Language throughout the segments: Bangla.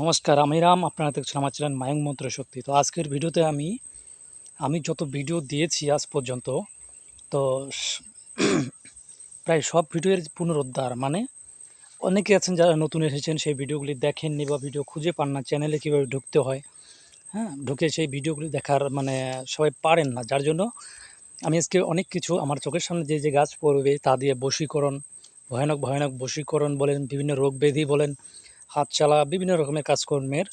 নমস্কার, আমি রাম, আপনারা দেখছেন আমার চ্যানেল মায়ং মন্ত্র শক্তি। তো আজকের ভিডিওতে আমি আমি যত ভিডিও দিয়েছি আজ পর্যন্ত, তো প্রায় সব ভিডিওর পুনরুদ্ধার মানে অনেকে আছেন যারা নতুন এসেছেন, সেই ভিডিওগুলি দেখেননি বা ভিডিও খুঁজে পান না, চ্যানেলে কীভাবে ঢুকতে হয় হ্যাঁ ঢুকে সেই ভিডিওগুলি দেখার মানে সবাই পারেন না। যার জন্য আমি আজকে অনেক কিছু আমার চোখের সামনে যে যে গাছ পড়বে তা দিয়ে বশীকরণ, ভয়ানক ভয়ানক বশীকরণ বলেন, বিভিন্ন রোগ ব্যাধি বলেন হাত চালা বিভিন্ন রকমের কাজকর্মের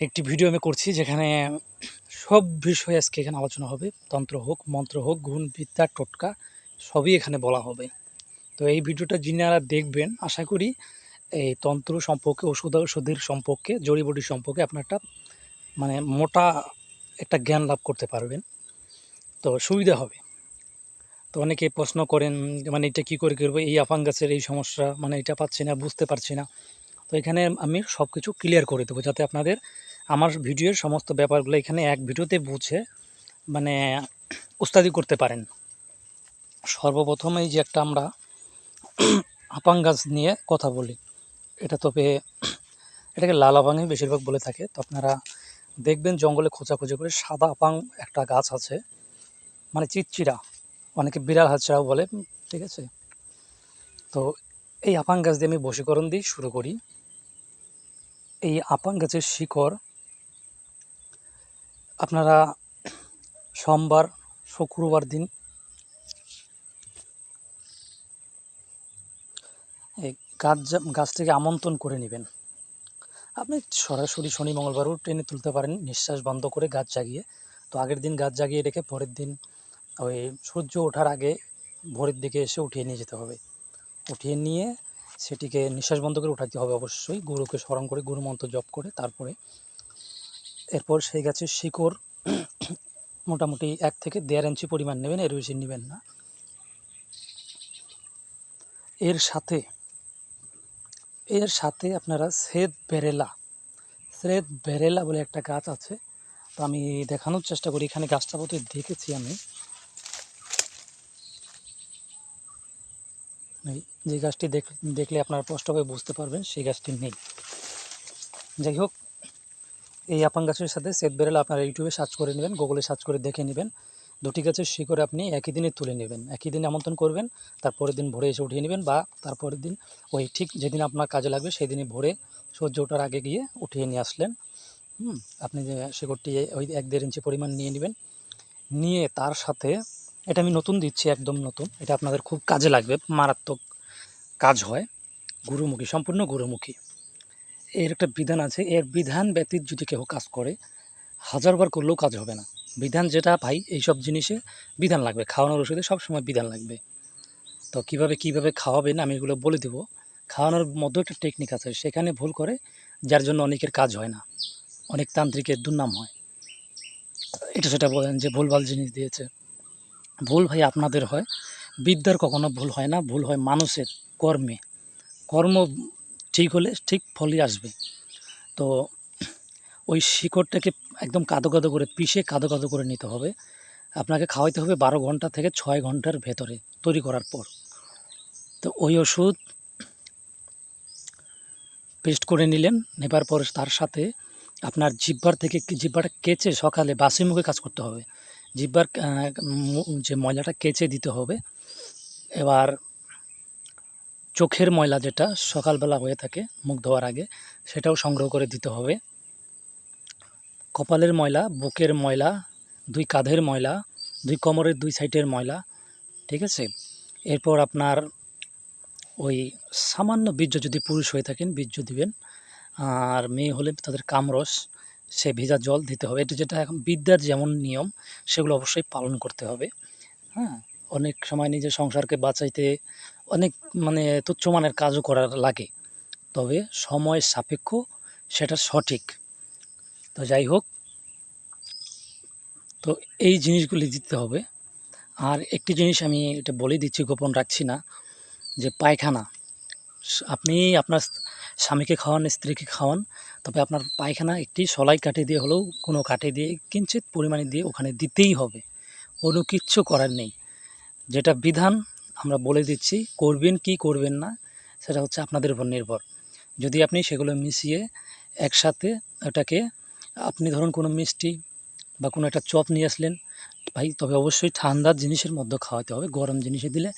একটি ভিডিও আমি করছি, যেখানে সব বিষয় আজকে এখানে আলোচনা হবে। তন্ত্র হোক, মন্ত্র হোক, গুণ, বিদ্যা, টোটকা, সবই এখানে বলা হবে। তো এই ভিডিওটা যিনারা দেখবেন, আশা করি এই তন্ত্র সম্পর্কে ওষুধ ঔষধের সম্পর্কে জড়িবটি সম্পর্কে আপনার একটা মানে মোটা একটা জ্ঞান লাভ করতে পারবেন। তো সুবিধা হবে। তো অনেকে প্রশ্ন করেন মানে এটা কী করে করব? এই আফাং গাছের এই সমস্যা মানে এটা পাচ্ছি না, বুঝতে পারছি না। তো এখানে আমি সব কিছু ক্লিয়ার করে দেবো যাতে আপনাদের আমার ভিডিওর সমস্ত ব্যাপারগুলো এখানে এক ভিডিওতে বুঝে মানে উস্তাদি করতে পারেন। সর্বপ্রথম এই যে একটা আমরা আপাং গাছ নিয়ে কথা বলি, এটা তবে এটাকে লাল আপাংই বেশিরভাগ বলে থাকে। তো আপনারা দেখবেন জঙ্গলে খোঁচাখুচি করে সাদা আপাং একটা গাছ আছে মানে চিটচিরা অনেকে বিড়াল হাতছাড়াও বলে, ঠিক আছে? তো এই আপাং গাছ দিয়ে আমি বশীকরণ দিয়ে শুরু করি। এই আপাং গাছের শিকড় আপনারা সোমবার, শুক্রবার দিন এই গাছ গাছ থেকে আমন্ত্রণ করে নেবেন। আপনি সরাসরি শনি, মঙ্গলবারও টেনে তুলতে পারেন, নিঃশ্বাস বন্ধ করে গাছ জাগিয়ে। তো আগের দিন গাছ জাগিয়ে রেখে পরের দিন ওই সূর্য ওঠার আগে ভোরের দিকে এসে উঠিয়ে নিয়ে যেতে হবে। উঠিয়ে নিয়ে সেটিকে নিঃশ্বাস বন্ধ করে উঠাতে হবে অবশ্যই। গুরুকে স্মরণ করে গুরু মন্ত্র জপ করে, তারপরে এরপর সেই গাছের শিকড় মোটামুটি এক থেকে দেড় ইঞ্চি পরিমাণ নেবেন, এর বেশি নেবেন না। এর সাথে এর সাথে আপনারা শ্বেত বেরেলা শ্বেত বেরেলা বলে একটা গাছ আছে, তো আমি দেখানোর চেষ্টা করি। এখানে গাছটা প্রতি দেখেছি আমি। এই যে গাছটি দেখ, দেখলে আপনারা স্পষ্টভাবে বুঝতে পারবেন, সেই গাছটি নেই। যাই হোক, এই আপাং গাছের সাথে শ্বেত বেরেলা আপনারা ইউটিউবে সার্চ করে নেবেন, গুগলে সার্চ করে দেখে নেবেন। দুটি গাছের শিকড় আপনি একই দিনে তুলে নেবেন, একই দিনে আমন্ত্রণ করবেন তারপরের দিন ভোরে এসে উঠিয়ে নেবেন বা তারপরের দিন ওই ঠিক যেদিন আপনার কাজে লাগবে সেই দিনই ভোরে সূর্য ওঠার আগে গিয়ে উঠিয়ে নিয়ে আসলেন। আপনি যে শিকড়টি ওই এক দেড় ইঞ্চি পরিমাণ নিয়ে নেবেন, নিয়ে তার সাথে এটা আমি নতুন দিচ্ছি, একদম নতুন। এটা আপনাদের খুব কাজে লাগবে, মারাত্মক কাজ হয়। গুরুমুখী, সম্পূর্ণ গুরুমুখী। এর একটা বিধান আছে, এর বিধান ব্যতীত যদি কেউ কাজ করে হাজারবার করলেও কাজ হবে না। বিধান যেটা ভাই, এইসব জিনিসে বিধান লাগবে। খাওয়ানোর ওষুধে সবসময় বিধান লাগবে। তো কীভাবে কীভাবে খাওয়াবেন, আমি এগুলো বলে দেবো। খাওয়ানোর মধ্যে একটা টেকনিক আছে, সেখানে ভুল করে যার জন্য অনেকের কাজ হয় না। অনেক তান্ত্রিকের দুর্নাম হয়। এটা সেটা বলেন যে ভুলভাল জিনিস দিয়েছে। ভুল ভাই আপনাদের হয়। বিদ্যার কখনো ভুল হয় না, ভুল হয় মানুষের কর্মে। কর্ম ঠিক হলে ঠিক ফলই আসবে। তো ওই শিকড়টাকে একদম কাদো কাদো করে পিষে কাদো কাদো করে নিতে হবে। আপনাকে খাওয়াইতে হবে বারো ঘণ্টা থেকে ছয় ঘণ্টার ভেতরে তৈরি করার পর। তো ওই ওষুধ পেস্ট করে নিলেন, নেবার পর তার সাথে আপনার জিব্বার থেকে জিব্বাটা কেচে সকালে বাসি মুখে কাজ করতে হবে। জিব্বার যে ময়লাটা কেচে দিতে হবে, এবার চোখের ময়লা যেটা সকালবেলা হয়ে থাকে মুখ ধোয়ার আগে, সেটাও সংগ্রহ করে দিতে হবে। কপালের ময়লা, বুকের ময়লা, দুই কাঁধের ময়লা, দুই কোমরের, দুই সাইডের ময়লা, ঠিক আছে? এরপর আপনার ওই সামান্য বীর্য যদি পুরুষ হয়ে থাকেন, বীর্য দিবেন, আর মেয়ে হলে তাদের কামরস সে ভেজা জল দিতে হবে। এটা যেটা এখন বিদ্যার যেমন নিয়ম, সেগুলো অবশ্যই পালন করতে হবে। হ্যাঁ? অনেক সময় নিজের সংসারকে বাঁচাইতে অনেক মানে তুচ্ছমানের কাজও করার লাগে। তবে সময় সাপেক্ষ, সেটা সঠিক। তো যাই হোক, তো এই জিনিসগুলি দিতে হবে। আর একটি জিনিস আমি এটা বলে দিচ্ছি, গোপন রাখছি না, যে পায়খানা। আপনি আপনার স্বামীকে খাওয়ান, স্ত্রীকে খাওয়ান তবে আপনার পায়খানা একটি সলাই কাঠি দিয়ে হলেও কোনো কাঠি দিয়ে কিঞ্চিত পরিমাণে দিয়ে ওখানে দিতেই হবে। কোনো কিচ্ছু করার নেই। যেটা বিধান আমরা বলে দিচ্ছি, করবেন কি করবেন না, সেটা হচ্ছে আপনাদের উপর নির্ভর। যদি আপনি সেগুলো মিশিয়ে একসাথে ওটাকে, আপনি ধরুন কোনো মিষ্টি বা কোনো একটা চপ নিয়ে আসলেন, ভাই তবে অবশ্যই ঠান্ডা জিনিসের মধ্যে খাওয়াতে হবে, গরম জিনিসে দিলে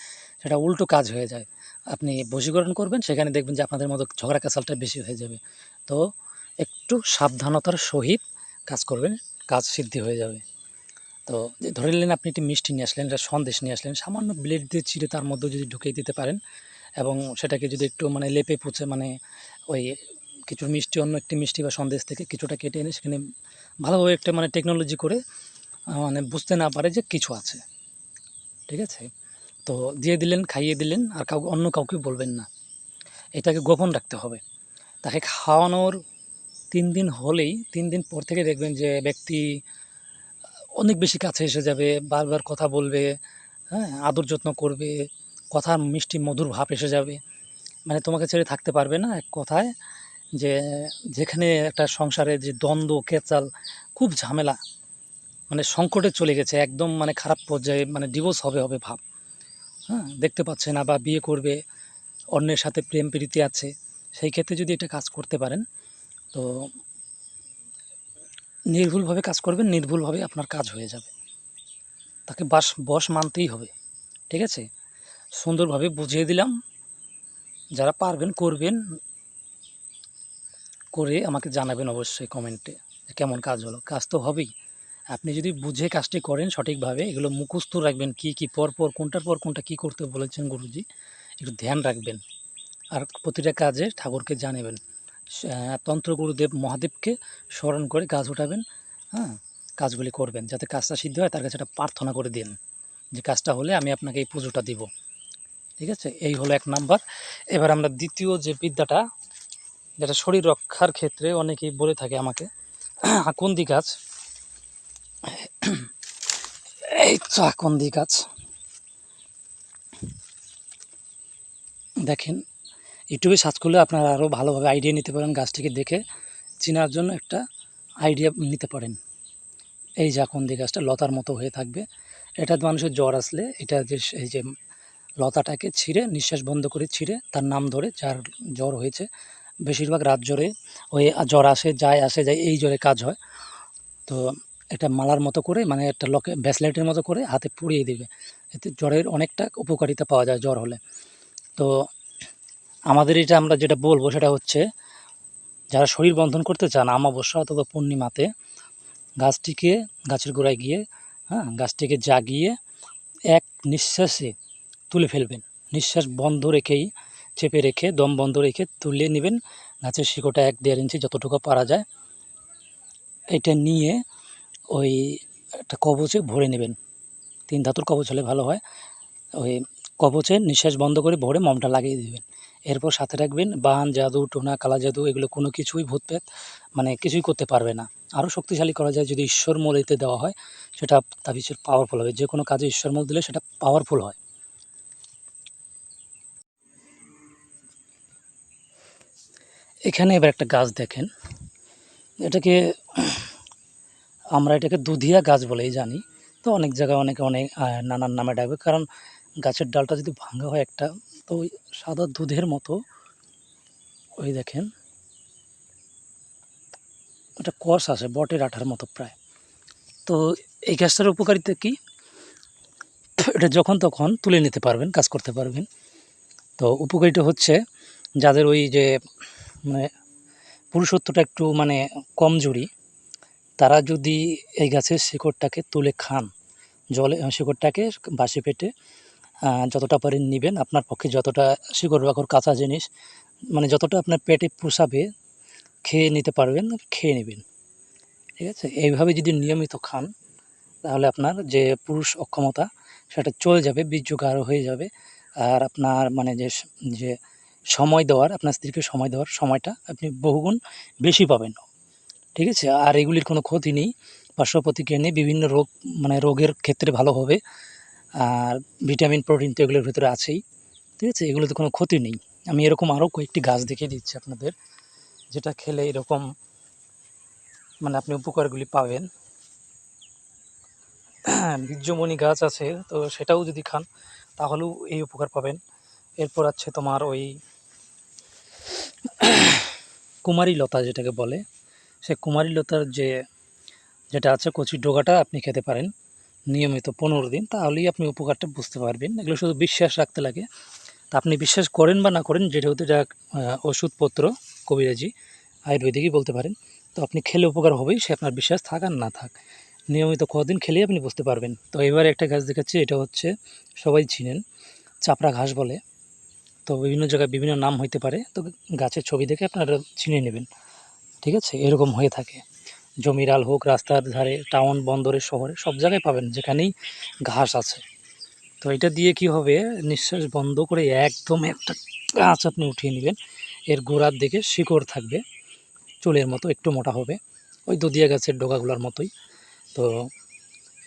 সেটা উল্টো কাজ হয়ে যায়। আপনি বশীকরণ করবেন, সেখানে দেখবেন যে আপনাদের মতো ঝগড়া কাসালটা বেশি হয়ে যাবে। তো একটু সাবধানতার সহিত কাজ করবেন, কাজ সিদ্ধি হয়ে যাবে। তো ধরে নিলেন আপনি একটি মিষ্টি নিয়ে আসলেন, একটা সন্দেশ নিয়ে আসলেন, সামান্য ব্লেড দিয়ে চিড়ে তার মধ্যে যদি ঢুকিয়ে দিতে পারেন এবং সেটাকে যদি একটু মানে লেপে পুছে মানে ওই কিছু মিষ্টি, অন্য একটি মিষ্টি বা সন্দেশ থেকে কিছুটা কেটে এনে সেখানে ভালোভাবে একটা মানে টেকনোলজি করে মানে বুঝতে না পারে যে কিছু আছে। ঠিক আছে? তো দিয়ে দিলেন, খাইয়ে দিলেন, আর কাউকে, অন্য কাউকে বলবেন না। এটাকে গোপন রাখতে হবে। তাকে খাওয়ানোর তিন দিন হলেই, তিন দিন পর থেকে দেখবেন যে ব্যক্তি অনেক বেশি কাছে এসে যাবে, বারবার কথা বলবে হ্যাঁ আদর যত্ন করবে, কথার মিষ্টি, মধুর ভাব এসে যাবে। মানে তোমাকে ছেড়ে থাকতে পারবে না এক কথায় যে যেখানে একটা সংসারে যে দ্বন্দ্ব, কেচাল, খুব ঝামেলা মানে সংকটে চলে গেছে, একদম মানে খারাপ পর্যায়ে মানে ডিভোর্স হবে হবে ভাব। হ্যাঁ দেখতে পাচ্ছে না বা বিয়ে করবে, অন্যের সাথে প্রেম প্রীতি আছে, সেই ক্ষেত্রে যদি এটা কাজ করতে পারেন তো নির্ভুলভাবে কাজ করবেন, নির্ভুলভাবে আপনার কাজ হয়ে যাবে। তাকে বাস, বস মানতেই হবে, ঠিক আছে? সুন্দরভাবে বুঝিয়ে দিলাম। যারা পারবেন, করবেন। করে আমাকে জানাবেন অবশ্যই কমেন্টে কেমন কাজ হলো। কাজ তো হবেই। আপনি যদি বুঝে কাজটি করেন সঠিকভাবে, এগুলো মুখস্থ রাখবেন কি কি, পর পর, কোনটার পর, কোনটা কি করতে বলেছেন গুরুজি, একটু ধ্যান রাখবেন। আর প্রতিটা কাজে ঠাকুরকে জানাবেন। তন্ত্র গুরুদেব মহাদেবকে স্মরণ করে কাজ উঠাবেন হ্যাঁ কাজগুলি করবেন, যাতে কাজটা সিদ্ধ হয়, তার কাছে একটা প্রার্থনা করে দিন যে কাজটা হলে আমি আপনাকে এই পুজোটা দিব। ঠিক আছে? এই হলো এক নাম্বার। এবার আমরা দ্বিতীয় যে বিদ্যাটা, যেটা শরীর রক্ষার ক্ষেত্রে অনেকেই বলে থাকে আমাকে, আকন্দি গাছ। এই তো আকন্দি গাছ। দেখেন ইউটিউবে সার্চ করলে আপনারা আরও ভালোভাবে আইডিয়া নিতে পারেন গাছটিকে দেখে। চেনার জন্য একটা আইডিয়া নিতে পারেন। এই যে এখন আকন্দি গাছটা লতার মতো হয়ে থাকবে। এটা মানুষের জ্বর আসলে এটা যে এই যে লতাটাকে ছিঁড়ে, নিঃশ্বাস বন্ধ করে ছিঁড়ে তার নাম ধরে যার জ্বর হয়েছে, বেশিরভাগ রাত জ্বরে ওই জ্বর আসে, যায় আসে, যায়, এই জ্বরে কাজ হয়। তো এটা মালার মতো করে মানে একটা লকে ব্যাসলেটের মতো করে হাতে পুড়িয়ে দিবে। এতে জ্বরের অনেকটা উপকারিতা পাওয়া যায় জ্বর হলে। তো আমাদের এটা আমরা যেটা বলব সেটা হচ্ছে, যারা শরীর বন্ধন করতে চান আমাবস্যা অথবা পূর্ণিমাতে, গাছটিকে গাছের গোড়ায় গিয়ে হ্যাঁ গাছটিকে জাগিয়ে এক নিঃশ্বাসে তুলে ফেলবেন। নিঃশ্বাস বন্ধ রেখেই চেপে রেখে, দম বন্ধ রেখে তুলে নেবেন। গাছের শিকড়টা এক দেড় ইঞ্চি যতটুকু পারা যায়, এটা নিয়ে ওই একটা কবচে ভরে নেবেন। তিন ধাতুর কবচ হলে ভালো হয়। ওই কবচে নিঃশ্বাস বন্ধ করে ভরে মমটা লাগিয়ে দেবেন। এরপর সাথে রাখবেন বান, জাদু, টোনা, কালা জাদু, এগুলো কোনো কিছুই ভূতপ্রেত মানে কিছুই করতে পারবে না। আরও শক্তিশালী করা যায় যদি ঈশ্বর মূল এতে দেওয়া হয়, সেটা তাবিজের পাওয়ারফুল হবে। যে কোনো কাজে ঈশ্বর মূল দিলে সেটা পাওয়ারফুল হয়। এখানে এবার একটা গাছ দেখেন। এটাকে আমরা এটাকে দুধিয়া গাছ বলেই জানি। তো অনেক জায়গায় অনেকে অনেক নানান নামে ডাকবে। কারণ গাছের ডালটা যদি ভাঙা হয় একটা, তো সাদা দুধের মতো। ওই দেখেন। একটা কষ আছে, বটের আঠার মতো প্রায়। তো এই গাছটার উপকারিতা কি? এটা যখন তখন তুলে নিতে পারবেন, কাজ করতে পারবেন। তো উপকারিতা হচ্ছে যাদের ওই যে মানে পুরুষত্বটা একটু মানে কমজোরি তারা যদি এই গাছের শিকড়টাকে তুলে খান, জলে শিকড়টাকে বাসি পেটে যতটা পারেন নেবেন। আপনার পক্ষে যতটা শিকড় বাকর কাঁচা জিনিস মানে যতটা আপনার পেটে পোষাবে, খেয়ে নিতে পারবেন, খেয়ে নেবেন। ঠিক আছে? এইভাবে যদি নিয়মিত খান, তাহলে আপনার যে পুরুষ অক্ষমতা, সেটা চলে যাবে বীর্য গাঢ় হয়ে যাবে। আর আপনার মানে যে যে সময় দেওয়ার, আপনার স্ত্রীকে সময় দেওয়ার সময়টা আপনি বহুগুণ বেশি পাবেন। ঠিক আছে? আর এগুলির কোনো ক্ষতি নেই। পার্শ্ব প্রতিক্রিয়া নেই বিভিন্ন রোগ মানে রোগের ক্ষেত্রে ভালো হবে। আর ভিটামিন, প্রোটিন তো এগুলোর ভিতরে আছেই। ঠিক আছে? এগুলোতে কোনো ক্ষতি নেই। আমি এরকম আরও কয়েকটি গাছ দেখিয়ে দিচ্ছি আপনাদের, যেটা খেলে এরকম মানে আপনি উপকারগুলি পাবেন। বীর্যমণি গাছ আছে, তো সেটাও যদি খান, তাহলেও এই উপকার পাবেন। এরপর আছে তোমার ওই কুমারী লতা যেটাকে বলে সে কুমারী লতার যে, যেটা আছে কচি ডোগাটা আপনি খেতে পারেন। নিয়মিত পনেরো দিন, তাহলেই আপনি উপকারটা বুঝতে পারবেন। এগুলো শুধু বিশ্বাস রাখতে লাগে। তা আপনি বিশ্বাস করেন বা না করেন, যেটা হতে এটা ওষুধপত্র, কবিরাজি, আয়ুর্বেদিকই বলতে পারেন। তো আপনি খেলে উপকার হবেই, সে আপনার বিশ্বাস থাক আর না থাক। নিয়মিত কদিন খেলেই আপনি বুঝতে পারবেন। তো এবারে একটা গাছ দেখাচ্ছি, এটা হচ্ছে সবাই চিনেন, চাপড়া ঘাস বলে। তো বিভিন্ন জায়গায় বিভিন্ন নাম হইতে পারে, তো গাছের ছবি দেখে আপনারা চিনে নেবেন। ঠিক আছে? এরকম হয়ে থাকে। জমিরাল হোক, রাস্তার ধারে, টাউন বন্দরে শহরে, সব জায়গায় পাবেন, যেখানেই ঘাস আছে। তো এটা দিয়ে কি হবে? নিঃশ্বাস বন্ধ করে একদম একটা গাছ আপনি উঠিয়ে নেবেন। এর গোড়ার দিকে শিকড় থাকবে। চুলের মতো, একটু মোটা হবে। ওই দদিয়া গাছের ডোকাগুলোর মতোই। তো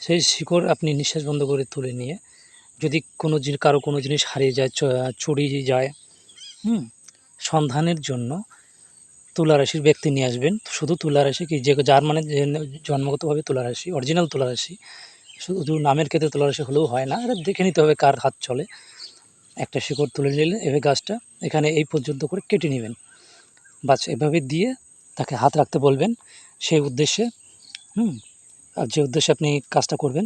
সেই শিকড় আপনি নিঃশ্বাস বন্ধ করে তুলে নিয়ে, যদি কোনো জিনিস, কারও কোনো জিনিস হারিয়ে যায় চুরি যায়, হুম, সন্ধানের জন্য তুলারাশির ব্যক্তি নিয়ে আসবেন। শুধু তুলারাশি কি, যে যার মানে জন্মগতভাবে তুলারাশি অরিজিনাল তুলারাশি, শুধু নামের ক্ষেত্রে তুলারাশি হলেও হয় না। এটা দেখে নিতে হবে কার হাত চলে। একটা শিকড় তুলে নিলেন এভাবে গাছটা, এখানে এই পর্যন্ত করে কেটে নেবেন। বাস এভাবে দিয়ে তাকে হাত রাখতে বলবেন। সেই উদ্দেশ্যে, হুম, আর যে উদ্দেশ্যে আপনি কাজটা করবেন,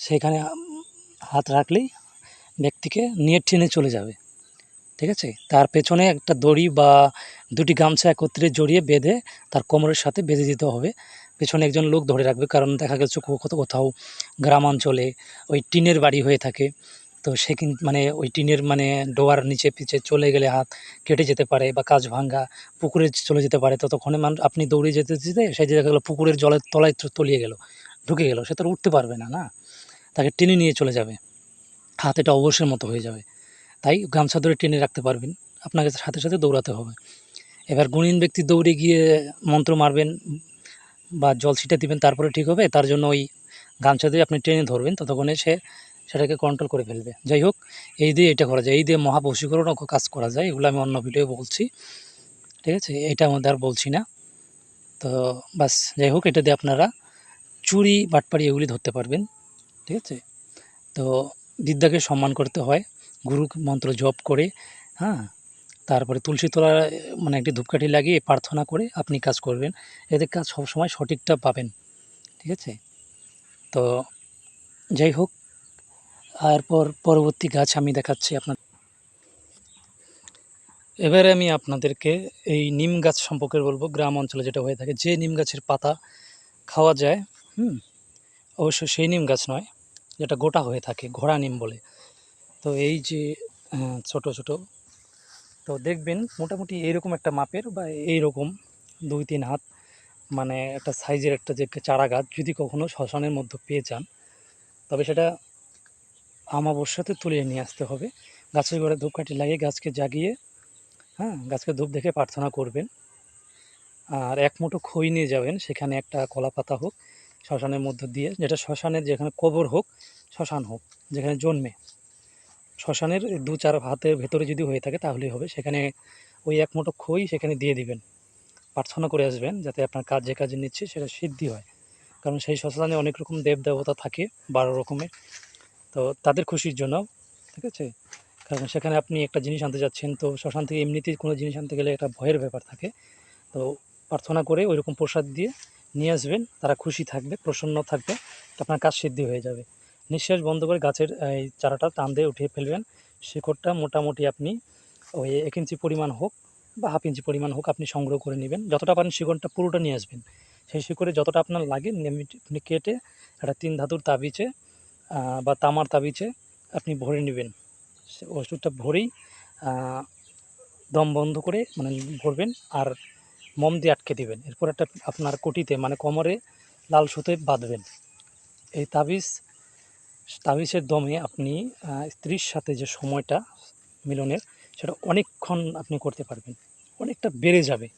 সেখানে হাত রাখলেই ব্যক্তিকে নিয়ে টেনে চলে যাবে। ঠিক আছে? তার পেছনে একটা দড়ি বা দুটি গামছা একত্রে জড়িয়ে বেঁধে তার কোমরের সাথে বেঁধে দিতে হবে। পেছনে একজন লোক ধরে রাখবে, কারণ দেখা গেছে কো- কোথাও কোথাও গ্রাম অঞ্চলে ওই টিনের বাড়ি হয়ে থাকে। তো সে কিন্তু মানে ওই টিনের মানে ডোয়ার নিচে পিছে চলে গেলে হাত কেটে যেতে পারে বা কাজ ভাঙ্গা পুকুরে চলে যেতে পারে। ততক্ষণে মানুষ আপনি দৌড়ে যেতে যেতে সেই দেখা গেলো পুকুরের জলের তলায় তলিয়ে গেল, ঢুকে গেল, সে তো উঠতে পারবে না না? তাকে টেনে নিয়ে চলে যাবে। হাত এটা অবশ্যের মতো হয়ে যাবে। তাই গামছা ধরে টেনে রাখতে পারবেন। আপনাকে সাথে সাথে দৌড়াতে হবে। এবার গুণীন ব্যক্তি দৌড়ে গিয়ে মন্ত্র মারবেন বা জল ছিটা দিবেন, তারপরে ঠিক হবে। তার জন্য ওই গামছা দিয়ে আপনি টেনে ধরবেন। ততক্ষণে সে সেটাকে কন্ট্রোল করে ফেলবে। যাই হোক, এই দিয়ে এটা করা যায়। এই দিয়ে মহাবশীকরণও কাজ করা যায়। এগুলো আমি অন্য ভিডিও বলছি। ঠিক আছে? এটা আমাদের আর বলছি না। তো বাস যাই হোক, এটা দিয়ে আপনারা চুরি, বাটপাড়ি এগুলি ধরতে পারবেন। ঠিক আছে? তো বিদ্যাকে সম্মান করতে হয়। গুরু মন্ত্র জপ করে হ্যাঁ? তারপরে তুলসী তলা মানে একটি ধূপকাঠি লাগিয়ে প্রার্থনা করে আপনি কাজ করবেন। এতে কাজ সবসময় সঠিকটা পাবেন, ঠিক আছে? তো যাই হোক এরপর পরবর্তী গাছ আমি দেখাচ্ছি আপনার এবারে আমি আপনাদেরকে এই নিম গাছ সম্পর্কে বলব, গ্রাম অঞ্চলে যেটা হয়ে থাকে। যে নিম গাছের পাতা খাওয়া যায়, হুম? অবশ্য সেই নিম গাছ নয়, যেটা গোটা হয়ে থাকে, ঘোড়া নিম বলে। তো এই যে ছোট ছোট, তো দেখবেন মোটামুটি এইরকম একটা মাপের বা এইরকম দুই, তিন হাত মানে একটা সাইজের একটা যে চারা গাছ যদি কখনো শ্মশানের মধ্যে পেয়ে যান, তবে সেটা আমাবস্যাতে তুলে নিয়ে আসতে হবে। গাছের গোড়ায় ধূপকাঠি লাগিয়ে গাছকে জাগিয়ে হ্যাঁ গাছকে ধূপ দেখে প্রার্থনা করবেন। আর এক মুঠো খই নিয়ে যাবেন, সেখানে একটা কলা পাতা হোক, শ্মশানের মধ্য দিয়ে, যেটা শ্মশানের যেখানে কবর হোক, শ্মশান হোক, যেখানে জন্মে। শ্মশানের দু চার হাতের ভেতরে যদি হয়ে থাকে তাহলেই হবে। সেখানে ওই এক মুঠো খই সেখানে দিয়ে দিবেন। প্রার্থনা করে আসবেন যাতে আপনার কাজ যে কাজে নিচ্ছে সেটা সিদ্ধি হয়। কারণ সেই শ্মশানে অনেক রকম দেব দেবতা থাকে, বারো রকমের। তো তাদের খুশির জন্য, ঠিক আছে? কারণ সেখানে আপনি একটা জিনিস আনতে যাচ্ছেন, তো শ্মশান থেকে এমনিতেই কোনো জিনিস আনতে গেলে একটা ভয়ের ব্যাপার থাকে। তো প্রার্থনা করে ওই রকম প্রসাদ দিয়ে নিয়ে আসবেন। তারা খুশি থাকবে, প্রসন্ন থাকবে, আপনার কাজ সিদ্ধি হয়ে যাবে। নিঃশ্বাস বন্ধ করে গাছের এই চারাটা টান দিয়ে উঠিয়ে ফেলবেন। শিকড়টা মোটামুটি আপনি ওই এক ইঞ্চি পরিমাণ হোক বা হাফ ইঞ্চি পরিমাণ হোক আপনি সংগ্রহ করে নেবেন। যতটা পারেন শিকড়টা পুরোটা নিয়ে আসবেন। সেই শিকড়ে যতটা আপনার লাগে আপনি কেটে একটা তিন ধাতুর আহ, বা তামার তাবিজে আপনি ভরে নেবেন। ওষুধটা ভরেই দম বন্ধ করে মানে ভরবেন আর মম দিয়ে আটকে দিবেন। এরপর একটা আপনার কটিতে মানে কোমরে লাল সুতোয় বাঁধবেন। এই তাবিজ তাবিজের দমে আপনি স্ত্রীর সাথে যে সময়টা মিলনের, সেটা অনেকক্ষণ আপনি করতে পারবেন। অনেকটা বেড়ে যাবে।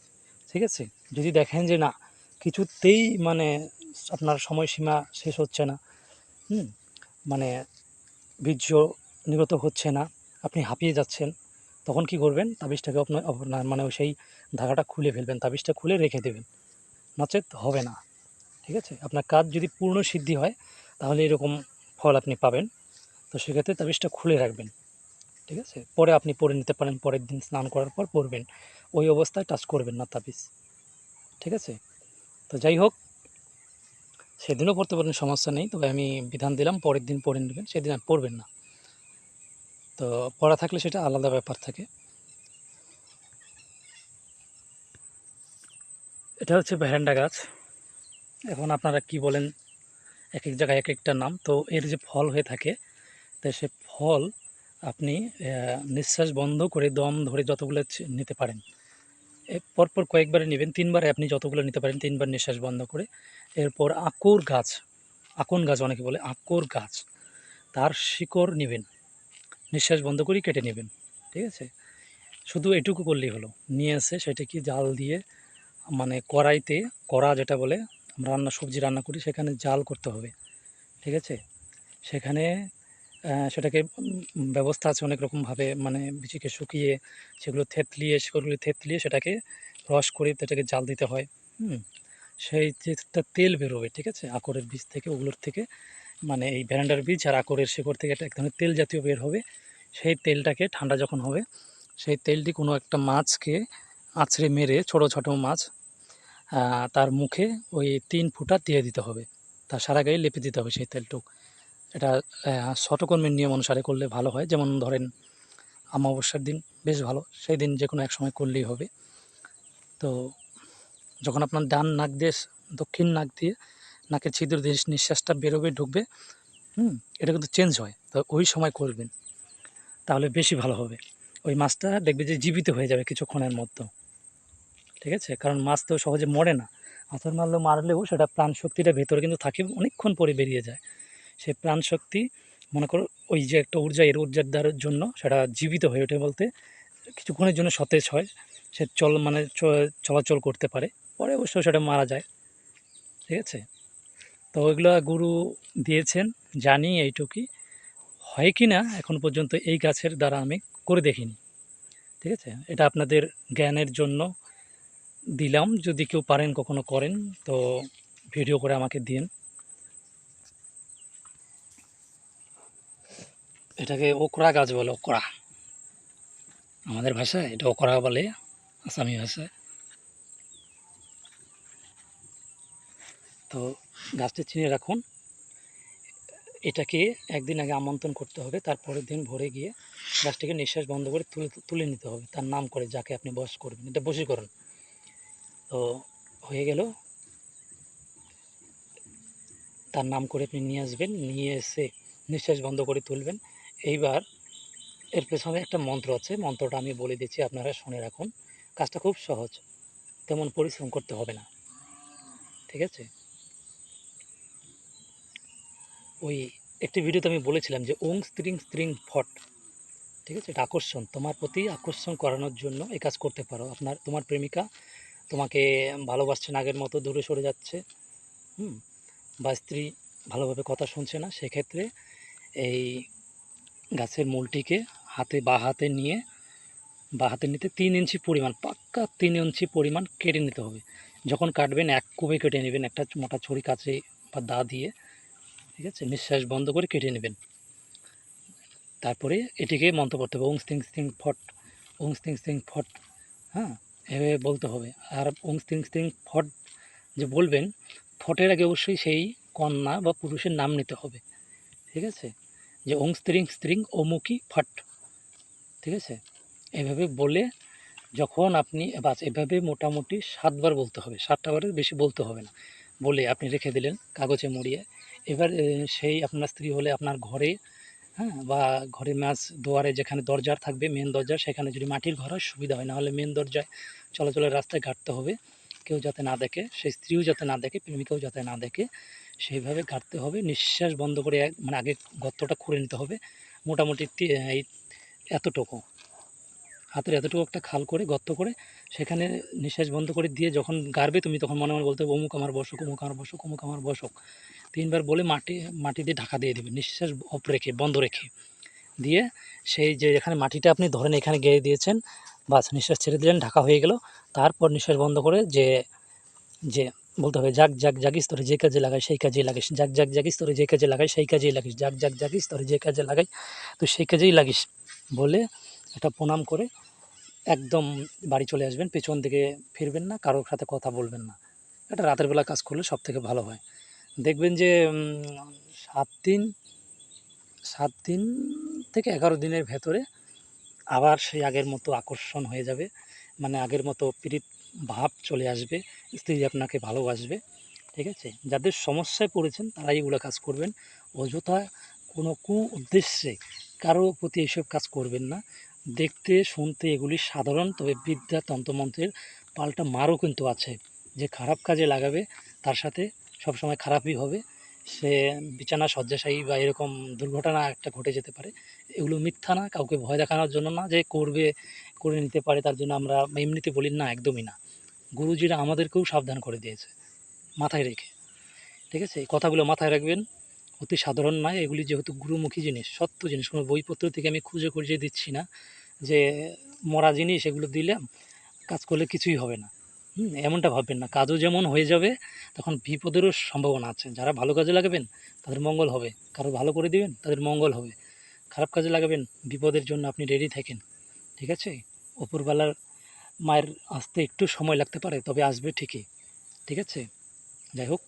ঠিক আছে? যদি দেখেন যে না, কিছুতেই মানে আপনার সময়সীমা শেষ হচ্ছে না, হুম? মানে বীর্য নিগত হচ্ছে না, আপনি হাঁপিয়ে যাচ্ছেন, তখন কি করবেন? তাবিজটাকে আপনার মানে সেই ধাগাটা খুলে ফেলবেন। তাবিজটা খুলে রেখে দেবেন। নচেত হবে না। ঠিক আছে? আপনার কাজ যদি পূর্ণ সিদ্ধি হয়, তাহলে এরকম ফল আপনি পাবেন। তো সেক্ষেত্রে তাবিজটা খুলে রাখবেন। ঠিক আছে? পরে আপনি পরে নিতে পারেন, পরের দিন স্নান করার পর পরবেন। ওই অবস্থায় টাচ করবেন না তাবিজ। ঠিক আছে? তো যাই হোক, সেদিনও পড়তে পারেন, সমস্যা নেই। তবে আমি বিধান দিলাম, পরের দিন পরে নেবেন, সেদিন আর পড়বেন না। তো পড়া থাকলে সেটা আলাদা ব্যাপার থাকে। এটা হচ্ছে ভ্যারান্ডা গাছ। এখন আপনারা কি বলেন? এক এক জায়গায় এক একটা নাম। তো এর যে ফল হয়ে থাকে, তো সে ফল আপনি নিঃশ্বাস বন্ধ করে দম ধরে যতগুলো নিতে পারেন পরপর কয়েকবারে নেবেন। তিনবারে আপনি যতগুলো নিতে পারেন, তিনবার নিঃশ্বাস বন্ধ করে। এরপর আকুর গাছ, আকন গাছ অনেকে বলে, আকুর গাছ, তার শিকড় নেবেন, নিঃশ্বাস বন্ধ করেই কেটে নেবেন, ঠিক আছে? শুধু এটুকু করলেই হলো। নিয়ে এসে সেটা কি জাল দিয়ে মানে কড়াইতে কড়া যেটা বলে আমরা রান্না, সবজি রান্না করি, সেখানে জাল করতে হবে, ঠিক আছে? সেখানে সেটাকে ব্যবস্থা আছে অনেক রকমভাবে মানে বিচিকে শুকিয়ে সেগুলো থেতলিয়ে সেগুলো থেতলিয়ে সেটাকে রস করে সেটাকে জাল দিতে হয়, হুম? সেই যে একটা তেল বেরোবে, ঠিক আছে? আকরের বীজ থেকে, ওগুলোর থেকে মানে এই ভ্যারান্ডার বীজ আর আকরের শিকড় থেকে একটা এক ধরনের তেল জাতীয় বের হবে, সেই তেলটাকে ঠান্ডা যখন হবে, সেই তেলটি কোনো একটা মাছকে আঁচড়ে মেরে, ছোট ছোট মাছ তার মুখে ওই তিন ফুটা দিয়ে দিতে হবে। তার সারা গায়ে লেপে দিতে হবে সেই তেলটুক। এটা শতকর্মের নিয়ম অনুসারে করলে ভালো হয়। যেমন ধরেন, অমাবস্যার দিন বেশ ভালো। সেই দিন যে কোনো এক সময় করলেই হবে। তো, যখন আপনার ডান নাক দিয়ে, দক্ষিণ নাক দিয়ে নাকের ছিদ্র দিয়ে নিঃশ্বাসটা বেরোবে, ঢুকবে, হুম, এটা কিন্তু চেঞ্জ হয়। তো ওই সময় করবেন। তাহলে বেশি ভালো হবে। ওই মাছটা দেখবে যে জীবিত হয়ে যাবে কিছুক্ষণের মধ্যে। ঠিক আছে? কারণ মাছ তো সহজে মরে না। আথর মারলেও মারলেও সেটা প্রাণ শক্তিটা ভেতরে কিন্তু থাকে অনেকক্ষণ পরে বেরিয়ে যায়। সে প্রাণ শক্তি মনে করো ওই যে একটা ঊর্জা, এর ঊর্জার দ্বারার জন্য সেটা জীবিত হয়ে ওঠে বলতে কিছুক্ষণের জন্য সতেজ হয়। সে চল মানে চলাচল করতে পারে। পরে অবশ্য সেটা মারা যায়। ঠিক আছে? তো ওইগুলো গুরু দিয়েছেন, জানি এইটুকুই। হয় কি না, এখন পর্যন্ত এই গাছের দ্বারা আমি করে দেখিনি। ঠিক আছে? এটা আপনাদের জ্ঞানের জন্য দিলাম, যদি কেউ পারেন কখনো করেন, তো ভিডিও করে আমাকে দিন। এটাকে ওকরা গাছ বলে, ওকরা। আমাদের ভাষায় এটা ওকরা বলে, আসামি ভাষায় তো গাছটা চিনে রাখুন। এটাকে একদিন আগে আমন্ত্রণ করতে হবে, তারপরের দিন ভোরে গিয়ে গাছটাকে নিঃশ্বাস বন্ধ করে তুলে তুলে নিতে হবে। তার নাম করে যাকে আপনি বস করবেন। এটা বশীকরণ। তো হয়ে গেল। তার নাম করে আপনি নিয়ে আসবেন, নিয়ে এসে নিঃশ্বাস বন্ধ করে তুলবেন। এইবার এর পেছনে একটা মন্ত্র আছে, মন্ত্রটা আমি বলে দিচ্ছি, আপনারা শুনে রাখুন। কাজটা খুব সহজ, তেমন পরিশ্রম করতে হবে না। ঠিক আছে? ওই একটি ভিডিওতে আমি বলেছিলাম যে, ওং স্ত্রিং স্ত্রিং ফট। ঠিক আছে? এটা আকর্ষণ। তোমার প্রতি আকর্ষণ করানোর জন্য এই কাজ করতে পারো। আপনার, তোমার প্রেমিকা তোমাকে ভালোবাসছে না, আগের মতো দূরে সরে যাচ্ছে। হুম? বা স্ত্রী ভালোভাবে কথা শুনছে না, সেক্ষেত্রে এই গাছের মূলটিকে হাতে বা হাতে নিয়ে, বা হাতে নিতে তিন ইঞ্চি পরিমাণ, পাক্কা তিন ইঞ্চি পরিমাণ কেটে নিতে হবে। যখন কাটবেন, এক কোপে কেটে নেবেন, একটা মোটা ছড়ি কাছে বা দা দিয়ে, ঠিক আছে? নিঃশ্বাস বন্ধ করে কেটে নেবেন। তারপরে এটিকে মন্ত্র করতে হবে, ওং স্তিং স্তিং ফট, ওং স্তিং স্তিং ফট হ্যাঁ? এভাবে বলতে হবে। আর ওং স্তিং স্তিং ফট যে বলবেন, ফটের আগে অবশ্যই সেই কন্যা বা পুরুষের নাম নিতে হবে। ঠিক আছে? যে ওং স্ত্রিং স্ত্রিং অমুকি ফট। ঠিক আছে? এভাবে বলে যখন আপনি, বাস এভাবে মোটামুটি সাতবার বলতে হবে। সাতটা বারের বেশি বলতে হবে না। বলে আপনি রেখে দিলেন কাগজে মুড়িয়ে এবার সেই আপনার স্ত্রী হলে আপনার ঘরে হ্যাঁ বা ঘরে মাছ দুয়ারে যেখানে দরজার থাকবে মেন দরজা, সেখানে যদি মাটির ঘর হয়, সুবিধা হয়। নাহলে মেন দরজায় চলাচলের রাস্তায় ঘাটতে হবে। কেউ যাতে না দেখে, সেই স্ত্রীও যাতে না দেখে, প্রেমিকাও যাতে না দেখে, সেইভাবে ঘাটতে হবে। নিঃশ্বাস বন্ধ করে মানে আগে গর্তটা খুঁড়ে নিতে হবে। মোটামুটি এই এতটুকু। হাতের এতটুকু একটা খাল করে গর্ত করে সেখানে নিঃশ্বাস বন্ধ করে দিয়ে যখন গাড়বে তুমি তখন মনে মনে বলতে হবে, অমুক আমার বসক অমুক আমার বসক অমুক আমার বসক। তিনবার বলে মাটি মাটি দিয়ে ঢাকা দিয়ে দেবে নিঃশ্বাস অফ রেখে বন্ধ রেখে। দিয়ে সেই যে যেখানে মাটিটা আপনি ধরেন এখানে গেড়ে দিয়েছেন বাস নিঃশ্বাস ছেড়ে দিলেন ঢাকা হয়ে গেল। তারপর নিঃশ্বাস বন্ধ করে যে যে বলতে হবে জাগ জাগ জাগিস তোরে যে কাজে লাগাই সেই কাজেই লাগিস। জাগ জাগ জাগিস তোরে যে কাজে লাগাই সেই কাজেই লাগিস। জাগ জাগ জাগিস তোরে যে কাজে লাগাই তো সেই কাজেই লাগিস। বলে একটা প্রণাম করে একদম বাড়ি চলে আসবেন, পেছন দিকে ফিরবেন না, কারোর সাথে কথা বলবেন না। এটা রাতের বেলা কাজ করলে সব থেকে ভালো হয়। দেখবেন যে সাত দিন সাত দিন থেকে এগারো দিনের ভেতরে আবার সেই আগের মতো আকর্ষণ হয়ে যাবে। মানে আগের মতো পীড়িত ভাব চলে আসবে, স্ত্রী আপনাকে ভালোবাসবে, ঠিক আছে? যাদের সমস্যায় পড়েছেন তারাই এগুলো কাজ করবেন। অযথা কোনো কু উদ্দেশ্যে কারও প্রতি এইসব কাজ করবেন না। দেখতে, শুনতে এগুলি সাধারণ, তবে বিদ্যা তন্ত্রমন্ত্রের পাল্টা মারও কিন্তু আছে। যে খারাপ কাজে লাগাবে, তার সাথে সবসময় খারাপই হবে। সে বিছানা শয্যাশায়ী বা এরকম দুর্ঘটনা একটা ঘটে যেতে পারে। এগুলো মিথ্যা না, কাউকে ভয় দেখানোর জন্য না, যে করবে, করে নিতে পারে, তার জন্য আমরা এমনিতে বলি না, একদমই না। গুরুজিরা আমাদেরকেও সাবধান করে দিয়েছে, মাথায় রেখে। ঠিক আছে? এই কথাগুলো মাথায় রাখবেন। অতি সাধারণ নয়, এগুলি যেহেতু গুরুমুখী জিনিস, সত্য জিনিস। কোনো বইপত্র থেকে আমি খুঁজে খুঁজে দিচ্ছি না যে মরা জিনিস, এগুলো দিলাম কাজ করলে কিছুই হবে না। এমনটা ভাববেন না। কাজও যেমন হয়ে যাবে, তখন বিপদেরও সম্ভাবনা আছে। যারা ভালো কাজে লাগাবেন, তাদের মঙ্গল হবে। কারও ভালো করে দিবেন, তাদের মঙ্গল হবে। খারাপ কাজে লাগাবেন, বিপদের জন্য আপনি রেডি থাকেন। ঠিক আছে? ওপরবেলার মায়ের আসতে একটু সময় লাগতে পারে, তবে আসবে ঠিকই। ঠিক আছে? যাই হোক।